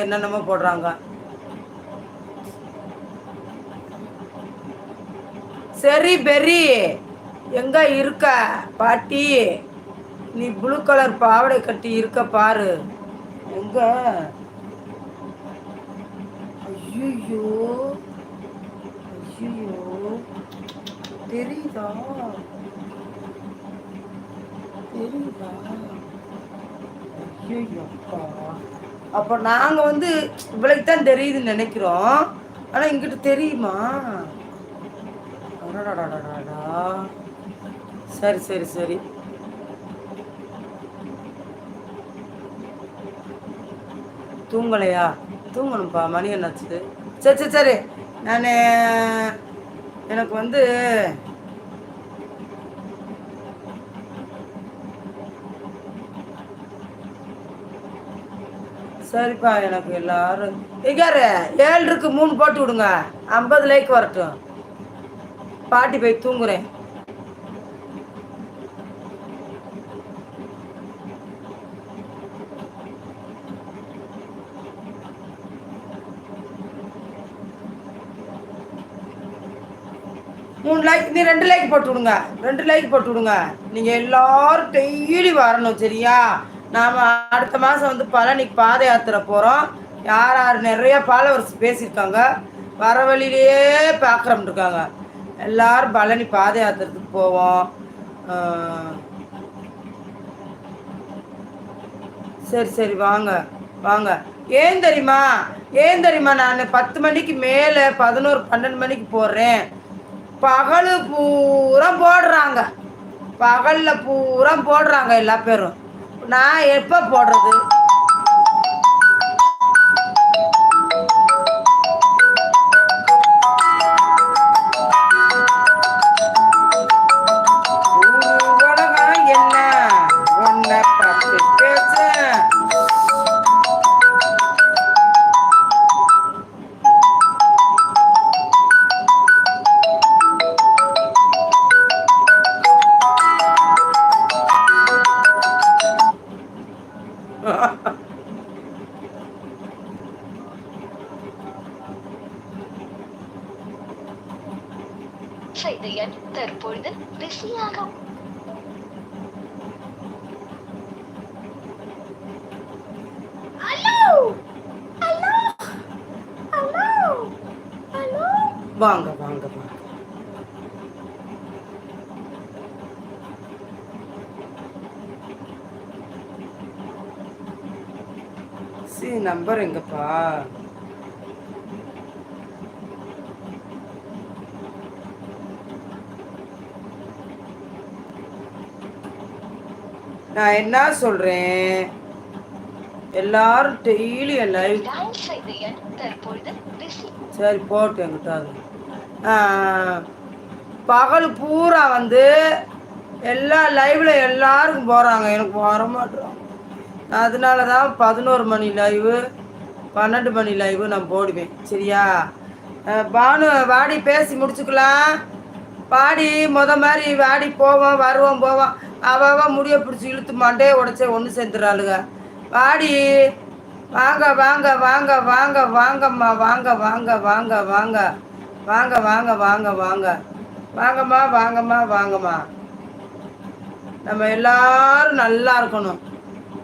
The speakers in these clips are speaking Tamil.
என்னென்னமோ போடுறாங்க. சரி பெரி எங்க இருக்க? பாட்டி நீ ப்ளூ கலர் பாவடை கட்டி இருக்க பாரு. எங்க? ஐயோ ஐயோ தெரியுதா? தெரியுதா? ஐயோ அப்பா அப்போ நாங்கள் வந்து இவளுக்கு தான் தெரியுதுன்னு நினைக்கிறோம். ஆனால் எங்கிட்ட தெரியுமா? சரி சரி சரி. தூங்கலையா? தூங்கணும்ப்பா மணி என்னாச்சு? சரி சரி சரி. நான் எனக்கு வந்து சரிப்பா எனக்கு எல்லாரும் இங்காரு ஏழுக்கு மூணு போட்டு விடுங்க. ஐம்பது லைக் வரட்டும். பாட்டி போய் தூங்குறேன். மூணு லைக் நீ ரெண்டு லைக் போட்டு விடுங்க. ரெண்டு லைக் போட்டு விடுங்க. நீங்கள் எல்லாரும் டெய்லி வரணும் சரியா? நாம் அடுத்த மாதம் வந்து பழனிக்கு பாத யாத்திரை போகிறோம் யார் யார் நிறைய ஃபாலோவர்ஸ் பேசியிருக்காங்க. வர வழியிலேயே பார்க்குறோம் இருக்காங்க. எல்லாரும் பழனி பாத யாத்திரத்துக்கு போவோம். சரி சரி வாங்க வாங்க. ஏன் தெரியுமா? ஏன் தெரியுமா? நான் பத்து மணிக்கு மேலே பதினோரு பன்னெண்டு மணிக்கு போடுறேன் பகல் பூரா போடுறாங்க. பகலில் பூரா போடுறாங்க எல்லா பேரும். நான் எப்போ போடுறது? செய்த எண் தற்பொழுது பிஸியாகும். வாங்க வாங்க வாங்க. சி நம்பர் எங்கப்பா? நான் என்ன சொல்றேன்? எல்லாரும் டெய்லி என் லைவ் சரி போட்டு என்கிட்ட அது. பகல் பூரா வந்து எல்லா லைவ்ல எல்லாருக்கும் போகிறாங்க எனக்கு வர மாட்டோம் அதனால தான் பதினோரு மணி லைவு பன்னெண்டு மணி லைவு நான் போடுவேன். சரியா? பானு வாடி பேசி முடிச்சுக்கலாம். வாடி முத மாதிரி வாடி போவோம் வருவோம் போவோம். அவ முடிய பிடிச்சி இழுத்து மண்டையை உடச்சே ஒன்று சேர்ந்துறாளுங்க வாடி வாங்க வாங்க வாங்க வாங்க வாங்கம்மா வாங்க வாங்க வாங்க வாங்க. வாங்க வாங்க வாங்க வாங்க. வாங்கம்மா வாங்கம்மா வாங்கம்மா. நம்ம எல்லாரும் நல்லா இருக்கணும்.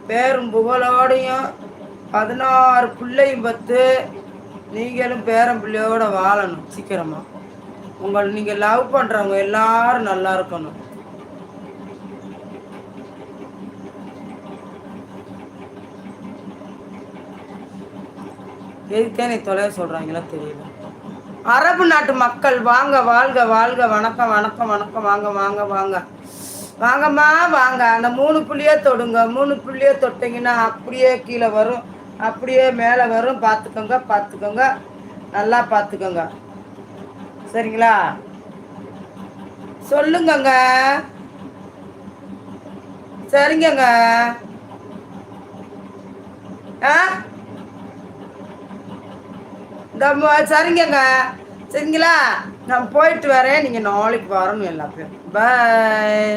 பேரும் புகழோடையும் பதினாறு பிள்ளையும் பத்து. நீங்களும் பேரம் பிள்ளையோட வாழணும் சீக்கிரமா. உங்கள் நீங்கள் லவ் பண்ணுறவங்க எல்லாரும் நல்லா இருக்கணும். எதுக்கே நீ தொலைய சொல்கிறாங்களா தெரியல. அரபு நாட்டு மக்கள் வாங்க வாழ்க வாழ்க வணக்கம் வணக்கம் வணக்கம் வாங்க வாங்க வாங்க. வாங்கம்மா வாங்க. அந்த மூணு புள்ளியே தொடுங்க. மூணு புள்ளியே தொட்டிங்கன்னா அப்படியே கீழே வரும். அப்படியே மேலே வரும். பார்த்துக்கோங்க பார்த்துக்கோங்க. நல்லா பார்த்துக்கோங்க. சரிங்களா? சொல்லுங்கங்க. சரிங்கங்க. ஆ? இந்த சரிங்கங்க. சரிங்களா? நான் போயிட்டு வரேன். நீங்கள் நாளைக்கு வரணும் எல்லா பேரும் பாய்